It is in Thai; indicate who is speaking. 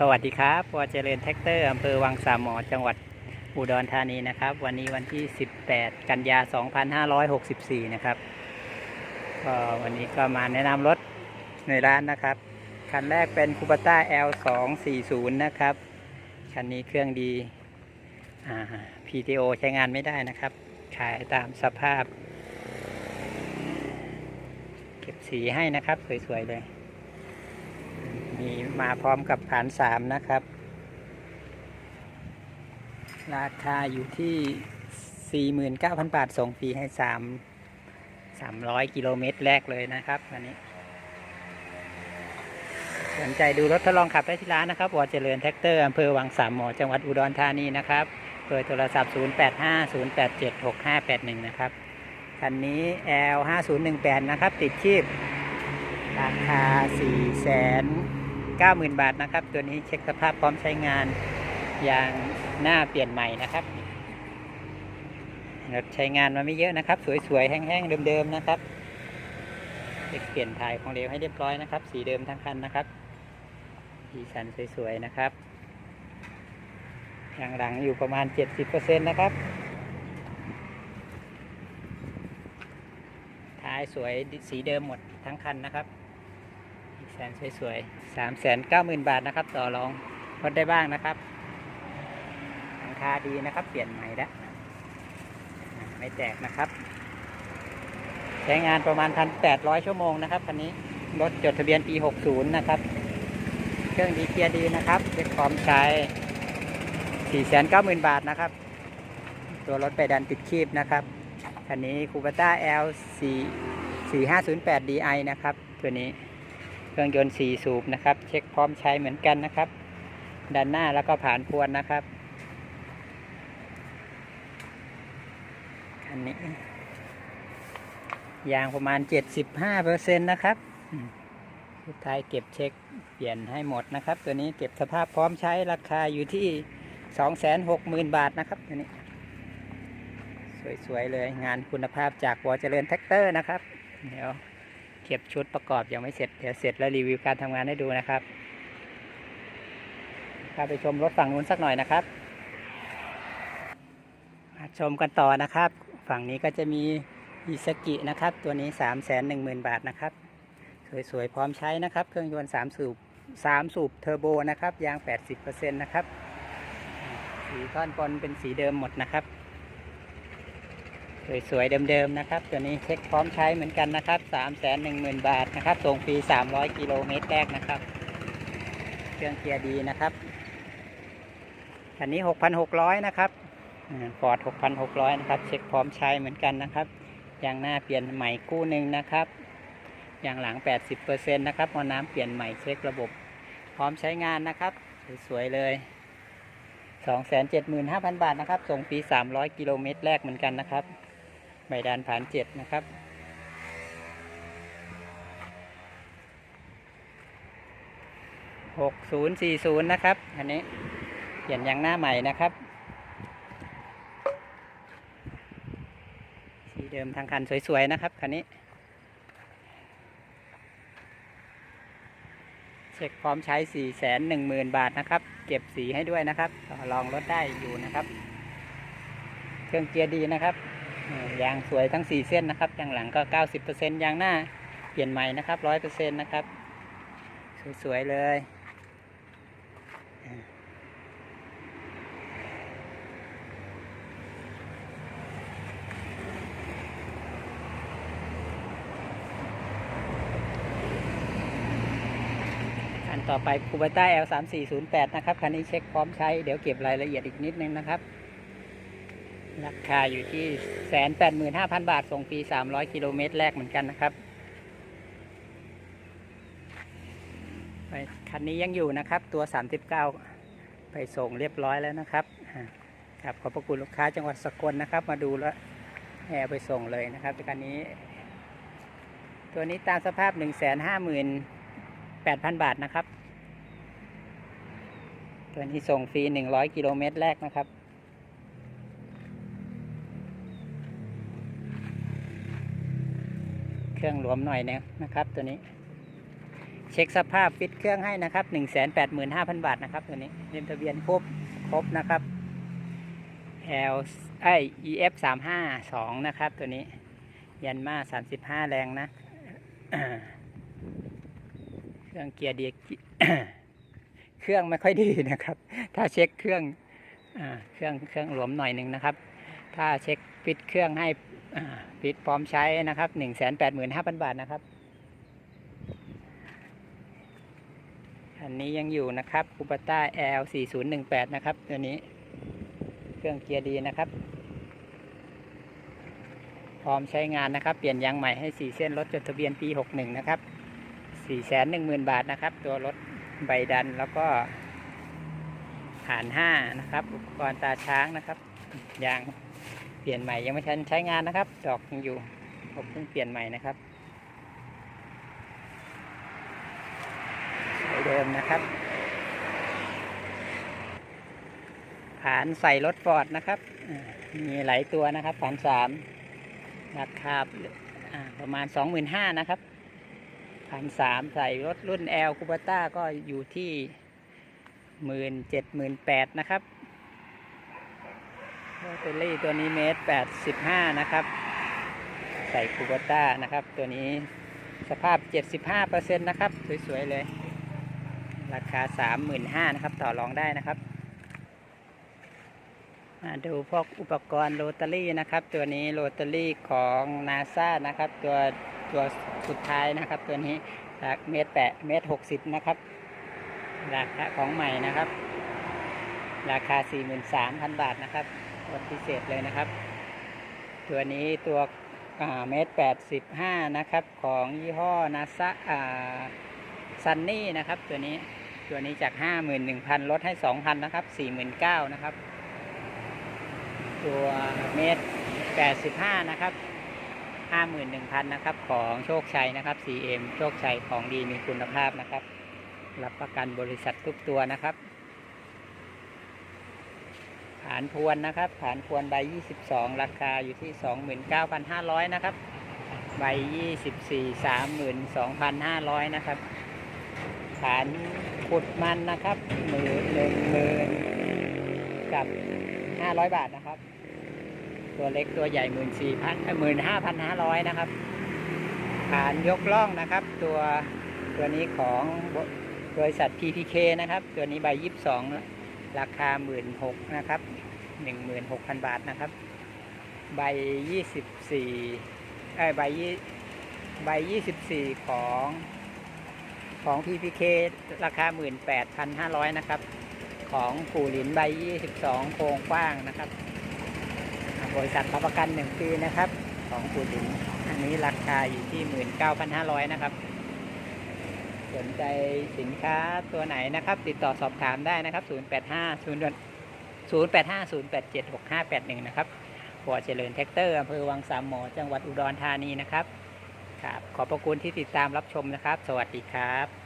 Speaker 1: สวัสดีครับวอเจริญแท็กเตอร์อำเภอวังสามหมอจังหวัดอุดรธานีนะครับ วันนี้วันที่ 18 กันยา 2564 นะครับก็วันนี้ก็มาแนะนำรถในร้านนะครับ คันแรกเป็นคูปต้า L240 นะครับ คันนี้เครื่องดีอ่ PTO ใช้งานไม่ได้นะครับ ขายตามสภาพ เก็บสีให้นะครับ สวย ๆ เลย มีมาพร้อมกับผานสามนะครับ ราคาอยู่ที่ 49,000 บาทส่งฟรีให้ 3 300 กิโลเมตรแรกเลยนะครับวันนี้ สนใจดูรถทดลองขับได้ที่ร้านนะครับวอเจริญแท็กเตอร์อำเภอวังสามหมอจังหวัดอุดรธานีนะครับเบอร์โทรศัพท์ 0850876581 นะครับคันนี้ L5018 นะครับ ติดชีพ ราคา4 9 0 0 0 0 บาทนะครับ ตัวนี้เช็คสภาพพร้อมใช้งานยางหน้าเปลี่ยนใหม่นะครับรถใช้งานมาไม่เยอะนะครับ สวยๆ แห้งๆ เดิมๆ นะครับเช็คเปลี่ยนถ่ายของเร็วให้เรียบร้อยนะครับ สีเดิมทั้งคันนะครับสีสันสวยๆ นะครับยางหลังอยู่ประมาณ 70%นะครับท้ายสวยสีเดิมหมดทั้งคันนะครับ แสนสวยๆสามแสนเก้าหมื่นบาทนะครับ ต่อรองลดได้บ้างนะครับหลังคาดีนะครับ เปลี่ยนใหม่แล้วไม่แตกนะครับ ใช้งานประมาณพันแปดร้อยชั่วโมงนะครับคันนี้รถจดทะเบียนปีหกศูนย์นะครับ เครื่องดีเกียร์ดีนะครับเช็คพร้อมใช้สี่แสนเก้าหมื่นบาทนะครับ ตัวรถไปดันติดคีบนะครับคันนี้คูปต้า L 4 4508 DI นะครับ ตัวนี้ เครื่องยนต์4สูบนะครับ เช็คพร้อมใช้เหมือนกันนะครับ ด้านหน้าแล้วก็ผ่านพวนนะครับคันนี้ยางประมาณ 75%นะครับสุดท้ายเก็บเช็คเปลี่ยนให้หมดนะครับ ตัวนี้เก็บสภาพพร้อมใช้ราคาอยู่ที่ 260,000 บาทนะครับตัวนี้ สวย ๆ เลยงานคุณภาพจากวอเจริญแท็กเตอร์นะครับ เดี๋ยว เก็บชุดประกอบยังไม่เสร็จเดี๋ยวเสร็จแล้วรีวิวการทำงานให้ดูนะครับพาไปชมรถฝั่งนู้นสักหน่อยนะครับมาชมกันต่อนะครับ ฝั่งนี้ก็จะมีอิสกินะครับ ตัวนี้ 3 1 0 0 0 0 บาทนะครับ สวยๆ พร้อมใช้นะครับ เครื่องยนต์ 3 สูบ 3 สูบเทอร์โบนะครับ ยาง 80%นะครับ สีท่อนบนเป็นสีเดิมหมดนะครับ สวยๆเดิมๆนะครับ ตัวนี้เช็คพร้อมใช้เหมือนกันนะครับ3 1 0 0 0 0 บาทนะครับส่งฟรี300 กิโลเมตรแรกนะครับ เครื่องเกียร์ดีนะครับอันนี้ 6,600 นะครับฟอร์ด6,600 นะครับ เช็คพร้อมใช้เหมือนกันนะครับยางหน้าเปลี่ยนใหม่กู้หนึ่งนะครับยางหลัง 80%นะครับมอน้ำเปลี่ยนใหม่เช็คระบบ พร้อมใช้งานนะครับ สวยๆเลย275,000 บาทนะครับ ส่งฟรี300 กิโลเมตรแรกเหมือนกันนะครับ ใบดานผ่านเจ็ดนะครับ หกศูนย์สี่ศูนย์นะครับ อันนี้เปลี่ยนยางหน้าใหม่นะครับ สีเดิมทางคันสวย ๆ นะครับ คันนี้ เช็คพร้อมใช้สี่แสนหนึ่งหมื่นบาทนะครับ เก็บสีให้ด้วยนะครับต่องรถได้อยู่นะครับ เครื่องเกียร์ดีนะครับ ยางสวยทั้ง 4 เส้นนะครับ ยางหลังก็ 90%ยางหน้าเปลี่ยนใหม่นะครับ100%นะครับ สวย ๆ เลยอ่าอันต่อไปคูบต้า L3408 นะครับ คันนี้เช็คพร้อมใช้ เดี๋ยวเก็บรายละเอียดอีกนิดนึงนะครับ ราคาอยู่ที่แสนแปดหมื่นห้าพันบาท ส่งฟรีสามร้อยกิโลเมตรแรกเหมือนกันนะครับไปคันนี้ยังอยู่นะครับ ตัวสามสิบเก้าไปส่งเรียบร้อยแล้วนะครับครับขอบพระคุณลูกค้าจังหวัดสกลนะครับ มาดูแล้วแห่ไปส่งเลยนะครับคันนี้ ตัวนี้ตามสภาพหนึ่งแสนห้าหมื่นแปดพันบาทนะครับ ตัวนี้ส่งฟรีหนึ่งร้อยกิโลเมตรแรกนะครับ เครื่องหลวมหน่อยนึงนะครับ ตัวนี้ เช็คสภาพฟิตเครื่องให้นะครับ185,000บาทนะครับ ตัวนี้เล่มทะเบียนครบครบนะครับ L ไอ EF 352นะครับ ตัวนี้ ยันมา35แรงนะเครื่องเกียร์ดีเครื่องไม่ค่อยดีนะครับ ถ้าเช็คเครื่องอเครื่องเครื่องหลวมหน่อยหนึ่งนะครับ ถ้าเช็คปิดเครื่องให้ปิดพร้อมใช้นะครับ185,000บาทนะครับอันนี้ยังอยู่นะครับคูปต้า L 4018นะครับตัวนี้เครื่องเกียร์ดีนะครับ พร้อมใช้งานนะครับ เปลี่ยนยางใหม่ให้4เส้นรถจดทะเบียนปี 61 นะครับ410,000 บาทนะครับ ตัวรถใบดันแล้วก็ฐาน 5 นะครับ อุปกรณ์ตาช้างนะครับ ยาง ปลี่ยนใหม่ยังไม่ทันใช้งานนะครับ ดอกยังอยู่ผมเพิ่งเปลี่ยนใหม่นะครับสวยเดิมนะครับฐานใส่รถฟอร์ดนะครับมีหลายตัวนะครับฐานสามราคาประมาณ25,000นะครับฐานสามใส่รถรุ่น L คูปต้าก็อยู่ที่หมื่นเจ็ดหมื่นแปดนะครับ แบตเตอรี่ตัวนี้เมตรแปดสิบห้านะครับ ใส่คูปต้านะครับ ตัวนี้สภาพ75%นต์นะครับ สวย ๆ เลย ราคา35,000นห้านะครับ ต่อรองได้นะครับมาดูพวกอุปกรณ์โรตารี่นะครับ ตัวนี้โรตารี่ของนาซานะครับ ตัวตัวสุดท้ายนะครับ ตัวนี้ราคาเมตรแปดเมตรหกสิบนะครับ ราคาของใหม่นะครับ ราคา43,000บาทนะครับ ลดพิเศษเลยนะครับ ตัวนี้ตัวเมตรแปดสิบห้านะครับ ของยี่ห้อนาซาซันนี่นะครับ ตัวนี้ตัวนี้จาก51,000ลดให้2,000นะครับ49,000นะครับ ตัวเมตร85นะครับ51,000นะครับของโชคชัยนะครับ CM โชคชัยของดีมีคุณภาพนะครับ รับประกันบริษัททุกตัวนะครับ ฐานพวนนะครับ ฐานพวนใบ 22 ราคาอยู่ที่ 29,500 นะครับ ใบ 24 32,500 นะครับ ฐานขุดมันนะครับหมื่นหนึ่งหมื่นกับ 500 บาทนะครับ ตัวเล็กตัวใหญ่หมื่นสี่พันหมื่นห้าพันห้าร้อยนะครับ ฐานยกล่องนะครับ ตัวตัวนี้ของบริษัท PPK นะครับ ตัวนี้ใบยี่สิบสองราคาหมื่นหกนะครับ หนึ่งหมื่นหกพันบาทนะครับ ใบยี่สิบสี่ไอยใบยี่ใบยี่สิบสี่ของของ PPK ราคาหมื่นแปดพันห้าร้อยนะครับ ของกูหลินใบ22โครงกว้างนะครับ บริษัทรับประกัน1ปีนะครับ ของกูหลินอันนี้ราคาอยู่ที่19,500นห้าร้อยนะครับสนใจสินค้าตัวไหนนะครับ ติดต่อสอบถามได้นะครับ 085 0 085 087 6581 นะครับหัวเจริญแท็กเตอร์อำเภอวังสามหมอจังหวัดอุดรธานีนะครับครับขอบพระคุณที่ติดตามรับชมนะครับ สวัสดีครับ